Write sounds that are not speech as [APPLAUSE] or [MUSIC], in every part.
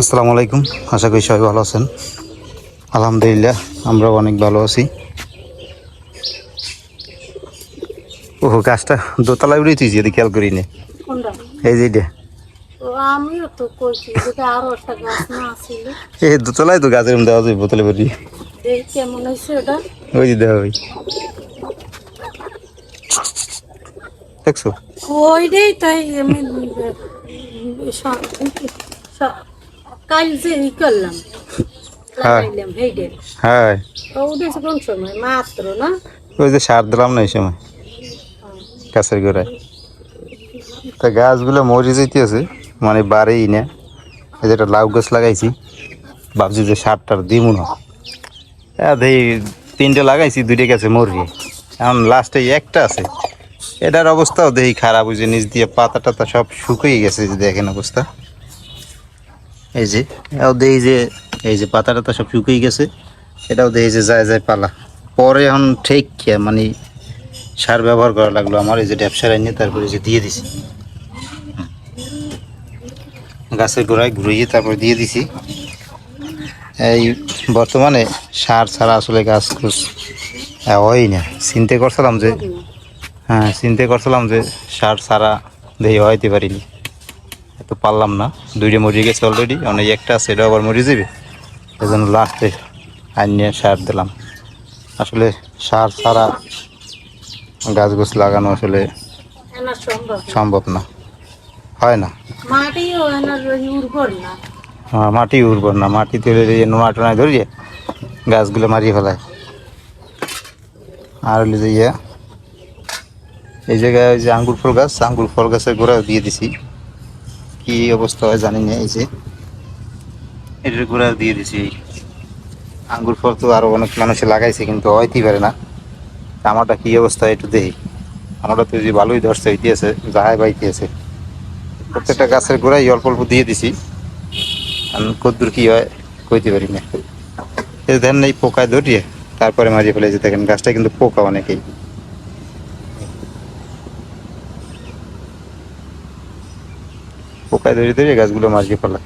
আসসালামু আলাইকুম। আশা করি সবাই ভালো আছেন। আলহামদুলিল্লাহ আমরাও অনেক ভালো আছি। ও গাছটা দোতলায় উড়ে তুই যদি খেয়াল করি নে এই যে এই দোতলায় তো গাছের দেওয়া যাবে বোতলে ভরি। ওই যে দেওয়া ওই দেখছ? ওইটাই তাই আমি কাল যে ই করলাম। হ্যাঁ। লাগাইলাম হেইডে হ্যাঁ। তো উঠেছে কোন সময়? মাত্র না? ওই যে সার দিলাম না এই সময়। গাছের গোড়ায় তা গাছগুলো মরে যেতেছে মানে বাড়েই না। এই যেটা লাউ গাছ লাগাইছি ভাবছি যে সারটার দিমু না। এই তিনটে লাগাইছি দুইটা গাছে মরি এখন লাস্টে একটা আছে। এটার অবস্থাও দেখি খারাপ ওই যে নিচ দিয়ে পাতা টাতা সব শুকিয়ে গেছে যে দেখেন অবস্থা। এই যে দেখি যে, এই যে পাতা টাতা সব শুকিয়ে গেছে, এটাও দেখি যে যায় যায় পালা। পরে এখন ঠিক মানে সার ব্যবহার করা লাগল আমার, এই যে ড্যাপসার এনে তারপরে যে দিয়ে দিছি। গাছের গোড়ায় ঘুরিয়ে তারপরে দিয়ে দিছি। এই বর্তমানে সার ছাড়া আসলে গাছ খুশ হয় না। চিন্তা করছিলাম যে হ্যাঁ চিন্তা করছিলাম যে সার ছাড়া দেখি হইতে পারিনি। তো পারলাম না। দুইটা মরে গেছে অলরেডি অনেক একটা আছে এটা আবার মরে যাবে। এই জন্য লাস্টে আনিয়ে সার দিলাম। আসলে সার ছাড়া গাছ গাছ লাগানো আসলে সম্ভব না। হয় না। হ্যাঁ, মাটি উর্বর না। মাটি তুলে দিয়ে নোনা টোনায় ধরিয়ে গাছগুলো মারিয়ে ফেলায়। আর হলে যে ইয়ে এই জায়গায় ওই যে আঙ্গুর ফল গাছ আঙ্গুর ফল গাছের গোড়া দিয়ে দিছি। কি অবস্থা হয় জানি না, এই যে। এটার গোড়া দিয়ে দিছি। আঙ্গুর ফল তো আরও অনেক মানুষে লাগাইছে, কিন্তু হইতেই পারে না। আমারটা কি অবস্থা একটু দেখি। আমারটা তো যে ভালোই ধরছে হইতেছে যাহাই বাইতেছে প্রত্যেকটা গাছের গোড়ায় অল্প অল্প দিয়ে দিছি। কদ্দুর কি হয়, কইতে পারি না। এই ধ্যান নেই, পোকায় ধরিয়ে, তারপরে মারিয়ে ফেলেছে দেখেন, গাছটা কিন্তু পোকা অনেকেই। পোকায় ধরিয়ে ধরিয়ে গাছগুলো মারিয়ে ফেলায়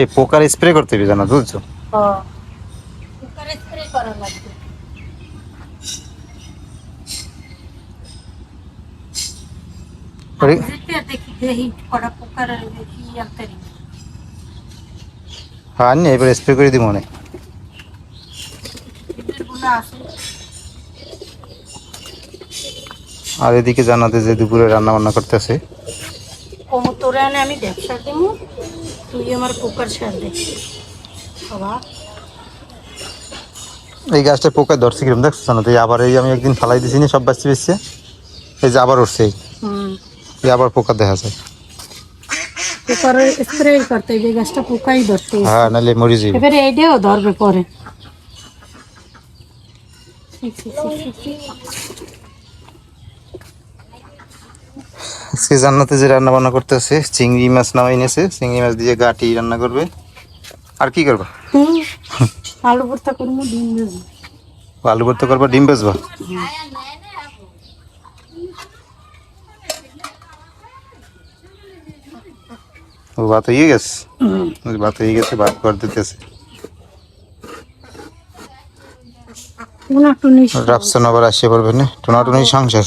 এই পোকার স্প্রে করতে হবে জানা বুঝছ? হ্যাঁ। স্প্রে করা লাগবে। পোকার আনতে হ্যাঁ এবার স্প্রে করে দিব মনে আর এদিকে জানাতে যে দুপুরে রান্না বান্না করতেছে। কমু তোরে আনে আমি ব্যবসা দিব তুই আমার পোকার সার দে। বাবা। এই গাছটা পোকা ধরছে কিরম দেখছ জানাতে আবার এই আমি একদিন ফালাই দিছি না সব বাচ্চা বেসছে এই যে আবার উঠছে এই। আবার পোকা দেখা যায়। পোকার স্প্রে করতে এই গাছটা পোকাই ধরতে হ্যাঁ নাহলে মরে যাবে এবারে এইটাও ধরবে পরে। আজকে জান্নাতে যে রান্না বান্না করতেছে চিংড়ি মাছ নামাই এনেছে চিংড়ি মাছ দিয়ে গাটি রান্না করবে। আর কি করবা? আলু ভর্তা করব ডিম দেবো আলু ভর্তা করবা ডিম বেচবা ও ভাত হয়ে গেছে? ভাত হয়ে গেছে ভাত করে দিতেছে। রাফসান আবার আসিয়ে পড়বে না? টোনাটুনি সংসার?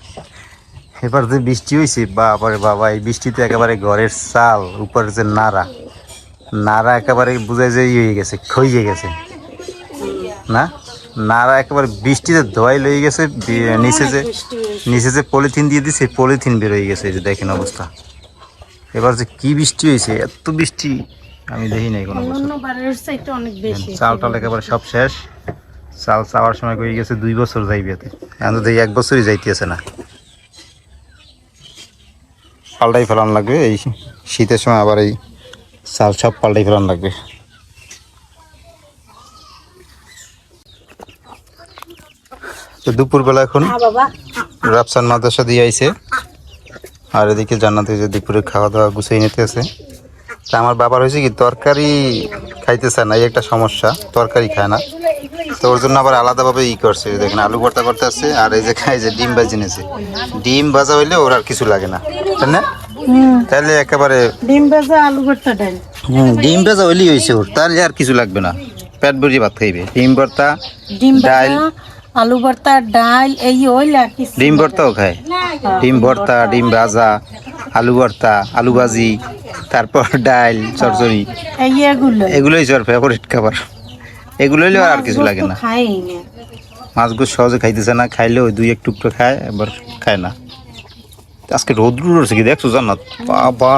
এবার যে বৃষ্টি হয়েছে বাবারে বাবা এই বৃষ্টিতে একেবারে ঘরের চাল উপরে যে নাড়া নাড়া একেবারে বুঝায় যে হয়ে গেছে খইয়ে গেছে। না? নাড়া একেবারে বৃষ্টিতে ধোয়াই লয়ে গেছে নিচে যে। নিচে যে পলিথিন দিয়ে দিছে পলিথিন বেরোয় গেছে এই যে দেখেন অবস্থা। এবার যে কি বৃষ্টি হয়েছে এত বৃষ্টি আমি দেখি নাই কোনো চাল টাল একেবারে সব শেষ। চাল চাওয়ার সময় কই গেছে দুই বছর যাইবে এখন তো এক বছরই যাইতেছে না। পাল্টাই ফেলানো লাগবে। এই শীতের সময় আবার এই চাল সব পাল্টাই ফেলানো লাগবে। তো দুপুরবেলা এখন হ্যাঁ, রাফসান মাদ্রাসা দিয়ে আইছে। আর এদিকে জান্নাতে যে দুপুরে খাওয়া দাওয়া গুছিয়ে নিতে আছে। তা আমার বাবার হয়েছে কি তরকারি খাইতে চায় না এই একটা সমস্যা তরকারি খায় না। তো ওর জন্য আবার আলাদাভাবে ই করছে দেখেন আলু ভর্তা করতে আসছে আর এই যে খাই যে ডিম ভাজি নিয়েছে। ডিম ভাজা হইলে ওর আর কিছু লাগে না তাই না? তাহলে একেবারে ডিম ভেজা আলু ভর্তা ডাল। হুম, ডিম ভাজা হইলেই হয়েছে ওর তাহলে আর কিছু লাগবে না। পেট ভরিয়ে ভাত খাইবে। ডিম ভর্তা ডিম ডাল। আলু ভর্তা ডাল এই হইলে ডিম ভর্তাও খায়। ডিম ভর্তা ডিম ভাজা আলু ভর্তা আলু ভাজি তারপর ডাল চরচরি এগুলোই ওর ফেভারিট খাবার। এগুলো হইলে আর কিছু লাগে না। মাছগুলো সহজে খাইতেছে না খাইলে ওই দুই এক টুকরো খায় এবার খায় না। আজকে রোদ্রু রয়েছে কি দেখছ জান্নাত? বাবা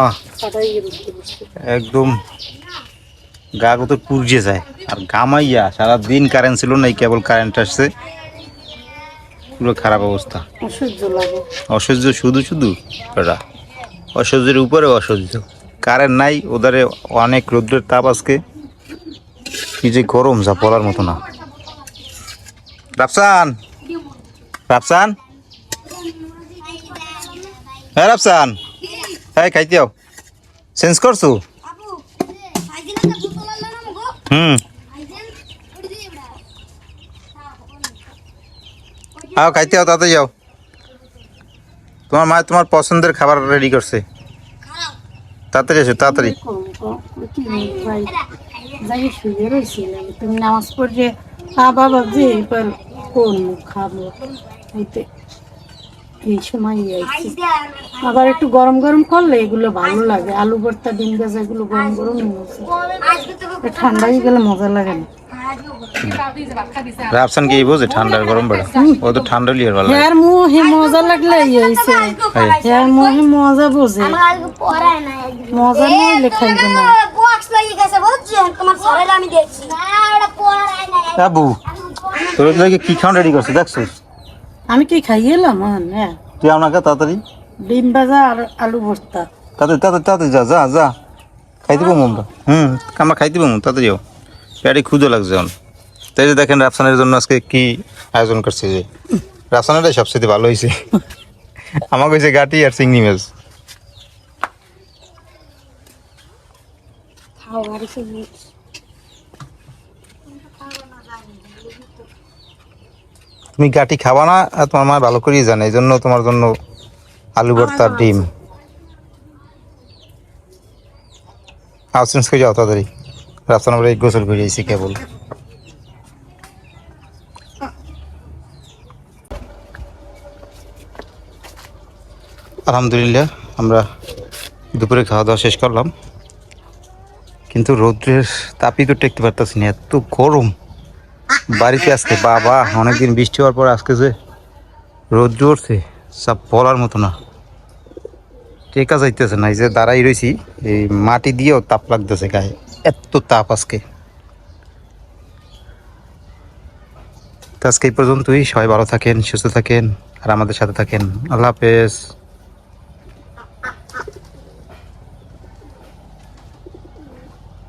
একদম গা কত পুড়িয়ে যায়। আর গামাইয়া সারাদিন কারেন্ট ছিল না কেবল কারেন্ট আসছে। পুরো খারাপ অবস্থা। অসহ্য শুধু শুধু ওটা অসহ্যের উপরে অসহ্য। কারেন্ট নাই ওধারে অনেক রৌদ্রের তাপ আজকে। কি যে গরম, যা বলার মতো না। রাফসান! রাফসান! হ্যাঁ রাফসান! হ্যাঁ খাইতে চেঞ্জ করছ? হুম। আও, খাইতে যাও তাতে যাও। তোমার মা তোমার পছন্দের খাবার রেডি করছে। তাড়াতাড়ি এসো, তাড়াতাড়ি। যাই শুয়ে রয়েছিলাম তুমি নামাজ পড়ছে আ বাবা যে এবার কোন খাব? এইতে এই সময় আইছি। আবার একটু গরম গরম করলে এগুলো ভালো লাগে। আলু ভর্তা ডিম গাছ এগুলো গরম গরম হয়েছে ঠান্ডা হয়ে গেলে মজা লাগে না। রাফসান কি বোঝে? ঠান্ডার গরম বেড়া। ও তো ঠান্ডা লিয়ার ভালো মজা লাগলে মজা বোঝে। আজকে পড়ায় না একদিন মজা নিয়ে খাইবে না বক্স লাগিয়ে গেছে বুঝছেন তোর লাগে কি খাওয়া রেডি করছে দেখছিস? আমি কি এলাম হ্যাঁ। তুই আমাকে তাড়াতাড়ি। ডিম ভাজা আর আলু ভর্তা। তাড়াতাড়ি তাড়াতাড়ি তাড়াতাড়ি যা যা যা। পাবো আমরা হুম আমরা খাইতে পাবো তাড়াতাড়ি যাও পেটে ক্ষুদো লাগছে এখন। তাই যে দেখেন রাফসানের জন্য আজকে কি আয়োজন করছে যে। রাফসানেরটাই সবচেয়ে ভালো হয়েছে [LAUGHS] আমাকে হয়েছে গাটি আর চিংড়ি মাছ। তুমি গাটি খাবা না? আর তোমার মা ভালো করেই জানে এই জন্য তোমার জন্য আলু ভর্তা ডিম। আউসেন্স করে যাও তাড়াতাড়ি। রাস্তা নম্বরে গোসল করে এসেছি কেবল। আলহামদুলিল্লাহ আমরা দুপুরে খাওয়া দাওয়া শেষ করলাম। কিন্তু রৌদ্রের তাপই তো টেকতে পারতেছি না, এত গরম। বাড়িতে আজকে বাবা, অনেকদিন বৃষ্টি হওয়ার পর আজকে যে রোদ উঠছে, সব বলার মতো না। টেকা যাইতেছে না, এই যে দাঁড়াই রয়েছি এই মাটি দিয়েও তাপ লাগতেছে গায়ে, এত তাপ আজকে। আজকে এই পর্যন্তই, সবাই ভালো থাকেন, সুস্থ থাকেন, আর আমাদের সাথে থাকেন। আল্লাহ হাফেজ।